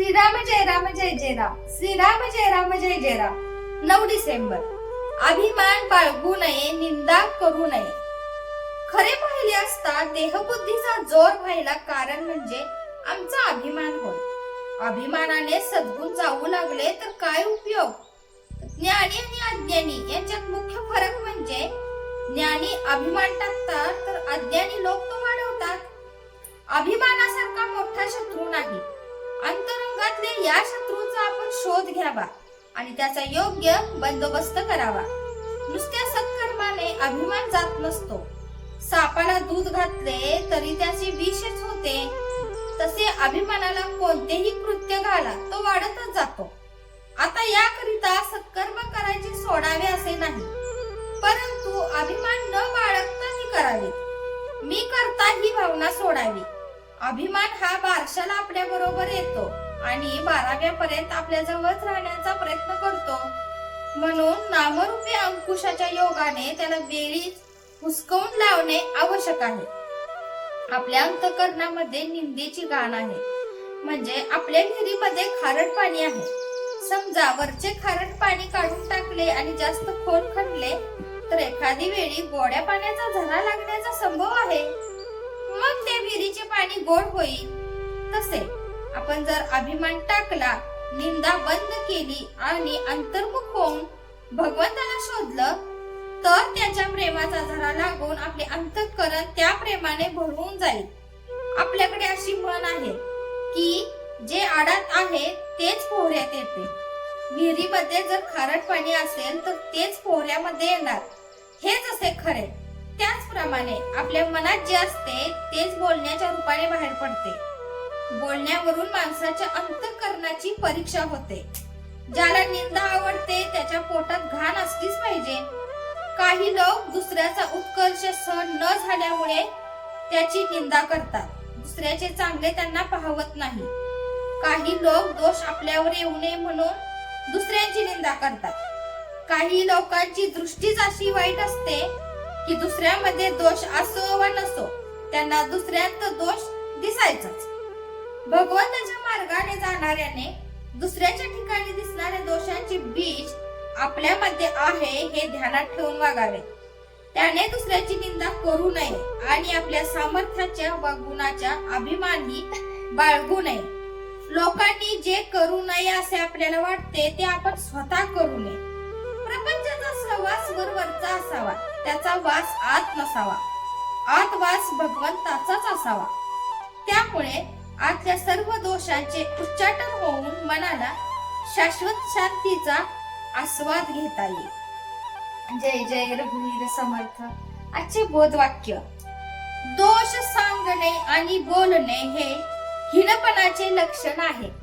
श्रीराम जय राम जय जय राम. श्रीराम जय राम जय जय राम. नऊ डिसेंबर. अभिमान बाळगू नये निंदा करू नये. खरे पाहिले असता देहबुद्धीचा जोर व्हायला कारण म्हणजे आमचा अभिमान होय. अभिमानाने सद्गुण जाऊ लागले तर काय उपयोग? ज्ञानी आणि अज्ञानी यांच्यात मुख्य फरक म्हणजे ज्ञानी अभिमान टाकतात तर या शत्रूचा आपण शोध घ्यावा आणि त्याचा योग्य बंदोबस्त करावा. नुसत्या सत्कर्माने अभिमान जात नसतो. सापाला दूध घातले तरी त्याचे विषच होते. तसे अभिमानाला कोणतेही कृत्य घाला तो वाढतच जातो. आता याकरिता सत्कर्म करायचे सोडावे असे नाही. परंतु अभिमान न बाळगता ती करावी. मी करता ही भावना सोडावी. अभिमान हा बारशाला आपल्या बरोबर येतो. आणि बाराव्यापर्यंत आपल्या जवळच राहण्याचा प्रयत्न करतो. म्हणून नामरूपी अंकुशाच्या योगाने त्याला वेळीच हुसकवून लावणे आवश्यक आहे. आपल्या अंतकरणामध्ये निंदेची गाण आहे. म्हणजे आपल्या विहिरीमध्ये खारट पाणी आहे. समजा वरचे खारट पाणी काढून टाकले आणि जास्त खोल खणले तर एखादी वेळी गोड्या पाण्याचा झरा लागण्याचा संभव आहे. मग त्या विहिरीचे पाणी गोड होईल. तसे आपण जर अभिमान टाकला निंदा बंद केली आणि अंतर्मुख होऊन भगवंताला शोधलं तर त्याच्या प्रेमाचा झरा लागून आपले अंतःकरण त्या प्रेमाने भरून जाईल. आपल्याकडे अशी म्हण आहे की जे आडात आहे तेच पोहऱ्यात येते. विहिरीमध्ये जर खारट पाणी असेल तर तेच पोहऱ्यामध्ये येणार. हेच असे खरे. त्याचप्रमाणे आपल्या मनात जे असते तेच बोलण्याच्या रूपाने बाहेर पडते. बोलण्यावरून माणसाच्या अंतकरणाची परीक्षा होते. ज्याला निंदा आवडते त्याच्या पोटात घाण असलीच पाहिजे. काही लोक दुसऱ्याचा उत्कर्ष सहन न झाल्यामुळे त्याची निंदा करतात. दुसऱ्याचे चांगले त्यांना पाहवत नाही. काही लोक दोष आपल्यावर येऊ नये म्हणून दुसऱ्यांची निंदा करतात. काही लोकांची दृष्टीच अशी वाईट असते की दुसऱ्यामध्ये दोष असो वा नसो त्यांना दुसऱ्यांत दोष दिसायचाच. भगवंताच्या मार्गाने जाणाऱ्याने दुसऱ्याच्या ठिकाणी दिसणाऱ्या दोषांचे बीज आपल्यामध्ये आहे हे ध्यानात ठेवून वागावे. त्याने दुसऱ्याची निंदा करू नये आणि आपल्या सामर्थ्याच्या व गुणाच्या अभिमानी बाळगू नये. लोकांनी जे करू नये असे आपल्याला वाटते ते आपण स्वतः करू नये. प्रपंचाचा सहवास वरवरचा असावा त्याचा वास आत नसावा. आत वास भगवंताचाच असावा. त्यामुळे आतल्या सर्व दोषांचे उच्चाटन होऊन मनाला शाश्वत शांतीचा आस्वाद घेता येईल. जय जय रघुवीर समर्थ. आजचे बोध वाक्य दोष सांगणे आणि बोलणे हे हिनपणाचे लक्षण आहे.